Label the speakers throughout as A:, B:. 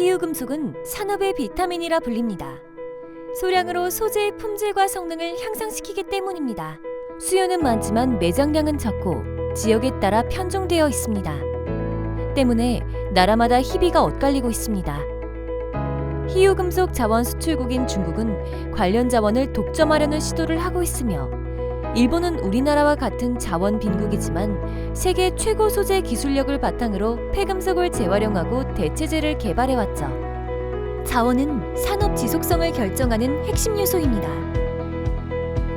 A: 희유금속은 산업의 비타민이라 불립니다. 소량으로 소재의 품질과 성능을 향상시키기 때문입니다. 수요는 많지만 매장량은 적고 지역에 따라 편중되어 있습니다. 때문에 나라마다 희비가 엇갈리고 있습니다. 희유금속 자원 수출국인 중국은 관련 자원을 독점하려는 시도를 하고 있으며 일본은 우리나라와 같은 자원 빈국이지만 세계 최고 소재 기술력을 바탕으로 폐금속을 재활용하고 대체재를 개발해왔죠. 자원은 산업 지속성을 결정하는 핵심 요소입니다.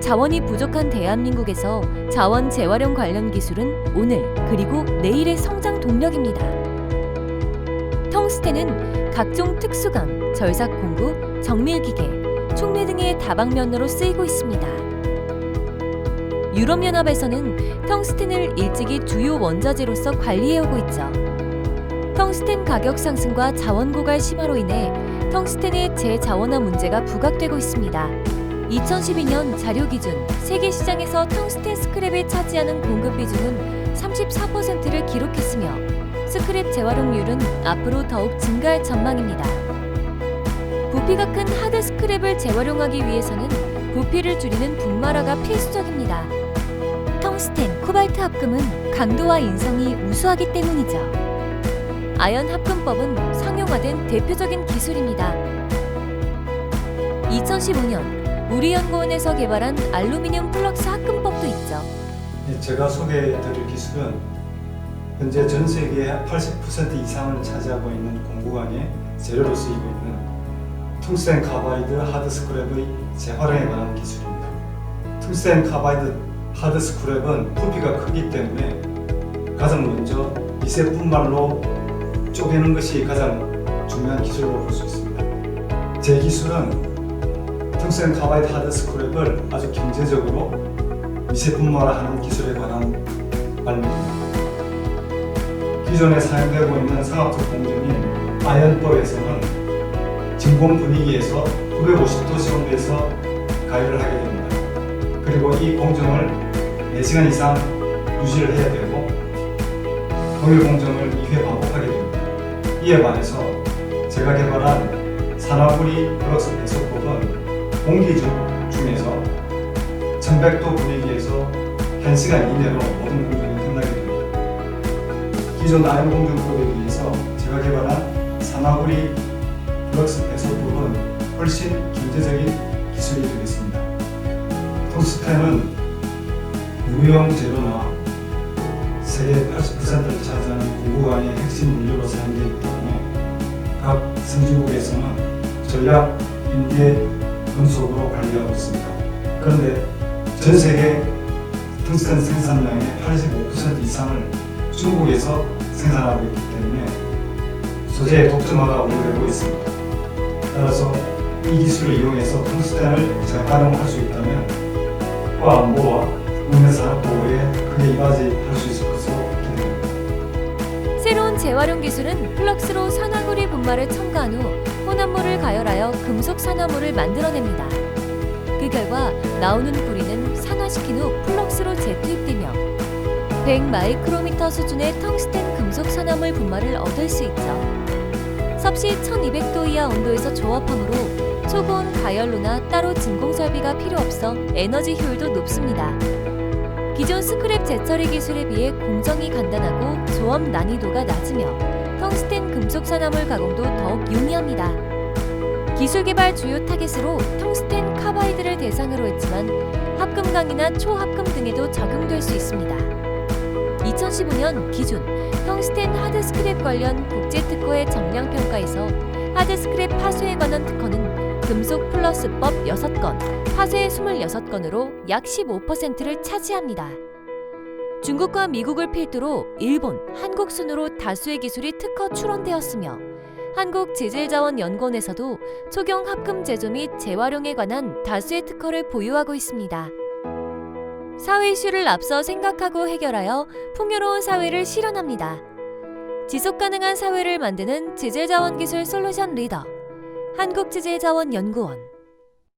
A: 자원이 부족한 대한민국에서 자원 재활용 관련 기술은 오늘 그리고 내일의 성장 동력입니다. 텅스텐은 각종 특수감, 절삭 공구, 정밀기계, 촉매 등의 다방면으로 쓰이고 있습니다. 유럽연합에서는 텅스텐을 일찍이 주요 원자재로서 관리해오고 있죠. 텅스텐 가격 상승과 자원 고갈 심화로 인해 텅스텐의 재자원화 문제가 부각되고 있습니다. 2012년 자료 기준 세계 시장에서 텅스텐 스크랩에 차지하는 공급 비중은 34%를 기록했으며 스크랩 재활용률은 앞으로 더욱 증가할 전망입니다. 부피가 큰 하드 스크랩을 재활용하기 위해서는 부피를 줄이는 분말화가 필수적입니다. 텅스텐, 코발트 합금은 강도와 인성이 우수하기 때문이죠. 아연 합금법은 상용화된 대표적인 기술입니다. 2015년 우리 연구원에서 개발한 알루미늄 플럭스 합금법도 있죠.
B: 네, 제가 소개해드릴 기술은 현재 전 세계의 80% 이상을 차지하고 있는 공구관의 재료로 쓰이고 있는 퉁스텐 카바이드 하드 스크랩의 재활용에 관한 기술입니다. 퉁스텐 카바이드 하드 스크랩은 부피가 크기 때문에 가장 먼저 미세 분말로 쪼개는 것이 가장 중요한 기술로 볼 수 있습니다. 제 기술은 퉁스텐 카바이드 하드 스크랩을 아주 경제적으로 미세 분말화하는 기술에 관한 발명입니다. 기존에 사용되고 있는 상압적 공정인 아연법에서는 진공 분위기에서 950도 시온에서 가열을 하게 됩니다. 그리고 이 공정을 4시간 이상 유지를 해야 되고 동일 공정을 2회 반복하게 됩니다. 이에 반해서 제가 개발한 산화구리 플러스 배속법은 공기 중 중에서 1100도 분위기에서 1시간 이내로 모든 공정이 끝나게 됩니다. 기존 아연 공정법에 비해서 제가 개발한 산화구리 플럭스 배속법은 훨씬 경제적인 기술이 되겠습니다. 텅스텐은 무용 재료나 세계 80%를 차지하는 공구관의 핵심 물류로 사용되기 때문에 각 선진국에서는 전략 인재 금속으로 관리하고 있습니다. 그런데 전 세계 텅스텐 생산량의 85% 이상을 중국에서 생산하고 있기 때문에 소재의 독점화가 우려되고 있습니다. 따라서 이 기술을 이용해서 텅스텐을 재활용할 수 있다면 국가 안보와 국내산업 보호에 크게 이바지할 수 있을 것으로 기대됩니다.
A: 새로운 재활용 기술은 플럭스로 산화구리 분말을 첨가한 후 혼합물을 가열하여 금속 산화물을 만들어냅니다. 그 결과 나오는 뿌리는 산화시킨 후 플럭스로 재투입되며 100 마이크로미터 수준의 텅스텐 금속 산화물 분말을 얻을 수 있죠. 섭씨 1200도 이하 온도에서 조합하므로 초고온 가열로나 따로 진공 설비가 필요 없어 에너지 효율도 높습니다. 기존 스크랩 재처리 기술에 비해 공정이 간단하고 조업 난이도가 낮으며 텅스텐 금속 산화물 가공도 더욱 용이합니다. 기술 개발 주요 타겟으로 텅스텐 카바이드를 대상으로 했지만 합금 강이나 초합금 등에도 적용될 수 있습니다. 2015년 기준 텅스텐 하드 스크랩 관련 국제 특허의 정량 평가에서 하드 스크랩 파쇄에 관한 특허는 금속 플러스법 6건, 파쇄 26건으로 약 15%를 차지합니다. 중국과 미국을 필두로 일본, 한국 순으로 다수의 기술이 특허 출원되었으며 한국재질자원연구원에서도 초경 합금 제조 및 재활용에 관한 다수의 특허를 보유하고 있습니다. 사회 이슈를 앞서 생각하고 해결하여 풍요로운 사회를 실현합니다. 지속 가능한 사회를 만드는 지질자원 기술 솔루션 리더 한국지질자원연구원